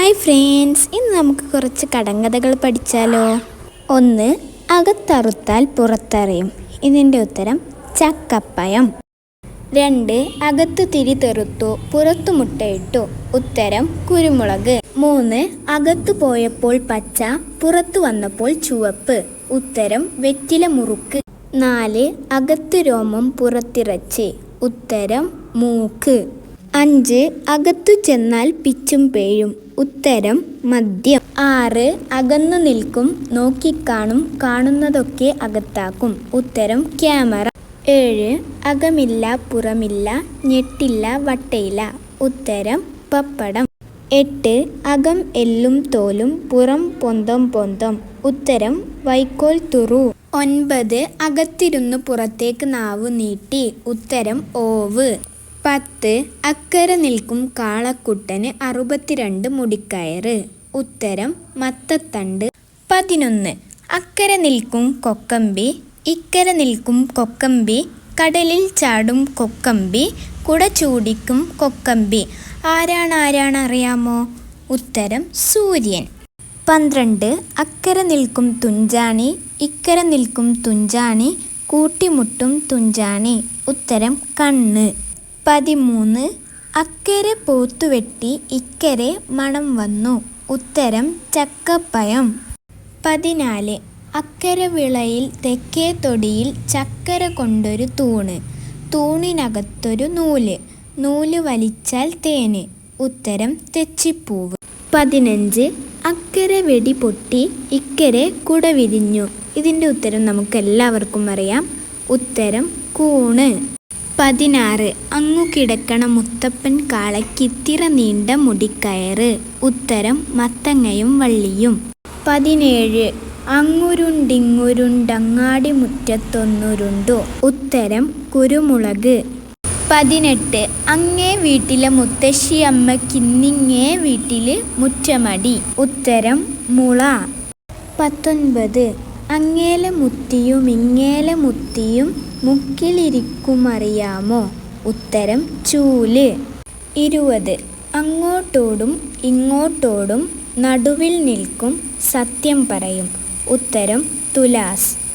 Hi friends ഇന്ന് നമുക്ക് കുറച്ച് കടങ്കഥകൾ പഠിച്ചാലോ? ഒന്ന് അകത്തറുത്താൽ പുറത്തറിയും. ഇതിന്റെ ഉത്തരം ചക്കപ്പയം. രണ്ട് അകത്ത് തിരി തെറുത്തു പുറത്തു മുട്ടയിട്ടു ഉത്തരം കുരുമുളക്. മൂന്ന് അകത്തു പോയപ്പോൾ പച്ച പുറത്തു വന്നപ്പോൾ ചുവപ്പ്. ഉത്തരം വെറ്റില മുറുക്ക്. നാല് അകത്ത് രോമം പുറത്തിറച്ചി. ഉത്തരം മൂക്ക്. അഞ്ച് അകത്തു ചെന്നാൽ പിച്ചും പേഴും. ഉത്തരം മദ്യം. ആറ് അകന്നു നിൽക്കും നോക്കിക്കാണും കാണുന്നതൊക്കെ അകത്താക്കും. ഉത്തരം ക്യാമറ. ഏഴ് അകമില്ല പുറമില്ല ഞെട്ടില്ല വട്ടയില്ല. ഉത്തരം പപ്പടം. എട്ട് അകം എല്ലും തോലും പുറം പൊന്തം പൊന്തം. ഉത്തരം വൈക്കോൽ തുറു. ഒൻപത് അകത്തിരുന്നു പുറത്തേക്ക് നാവ് നീട്ടി. ഉത്തരം ഓവ്. പത്ത് അക്കരെ നിൽക്കും കാളക്കുട്ടന് അറുപത്തിരണ്ട് മുടിക്കയറ്. ഉത്തരം മത്തത്തണ്ട്. പതിനൊന്ന് അക്കരെ നിൽക്കും കൊക്കമ്പി. ഇക്കരെ നിൽക്കും കൊക്കമ്പി. കടലിൽ ചാടും കൊക്കമ്പി. കുട ചൂടിക്കും കൊക്കമ്പി. ആരാണ് ആരാണ് അറിയാമോ? ഉത്തരം സൂര്യൻ. പന്ത്രണ്ട് അക്കരെ നിൽക്കും തുഞ്ചാണി. ഇക്കരെ നിൽക്കും തുഞ്ചാണി. കൂട്ടിമുട്ടും തുഞ്ചാണി. ഉത്തരം കണ്ണ്. പതിമൂന്ന് അക്കരെ പോത്തുവെട്ടി ഇക്കരെ മണം വന്നു. ഉത്തരം ചക്കപ്പയം. പതിനാല് അക്കരെ വിളയിൽ തെക്കേ തൊടിയിൽ ചക്കര കൊണ്ടൊരു തൂണ്. തൂണിനകത്തൊരു നൂൽ. നൂൽ വലിച്ചാൽ തേന്. ഉത്തരം തെച്ചിപ്പൂവ്. പതിനഞ്ച് അക്കരെ വെടി പൊട്ടി ഇക്കരെ കുട വിരിഞ്ഞു ഇതിന്റെ ഉത്തരം നമുക്കെല്ലാവർക്കും അറിയാം. ഉത്തരം കൂണ്. പതിനാറ്. അങ്ങു കിടക്കണ മുത്തപ്പൻ കാളക്കിത്തിര നീണ്ട മുടിക്കയറ്. ഉത്തരം മത്തങ്ങയും വള്ളിയും. പതിനേഴ്. അങ്ങുരുണ്ടിങ്ങുരുണ്ടങ്ങാടി മുറ്റത്തൊന്നുരുണ്ടു. ഉത്തരം കുരുമുളക്. പതിനെട്ട്. അങ്ങേ വീട്ടിലെ മുത്തശ്ശിയമ്മക്കിന്നിങ്ങേ വീട്ടിൽ മുറ്റമടി. ഉത്തരം മുള. പത്തൊൻപത്. അങ്ങേലെ മുത്തിയും ഇങ്ങേലെ മുത്തിയും മുക്കിലിരിക്കുമറിയാമോ? ഉത്തരം ചൂൽ. ഇരുപത്. അങ്ങോട്ടോടും ഇങ്ങോട്ടോടും നടുവിൽ നിൽക്കും സത്യം പറയും. ഉത്തരം തുലാസ്.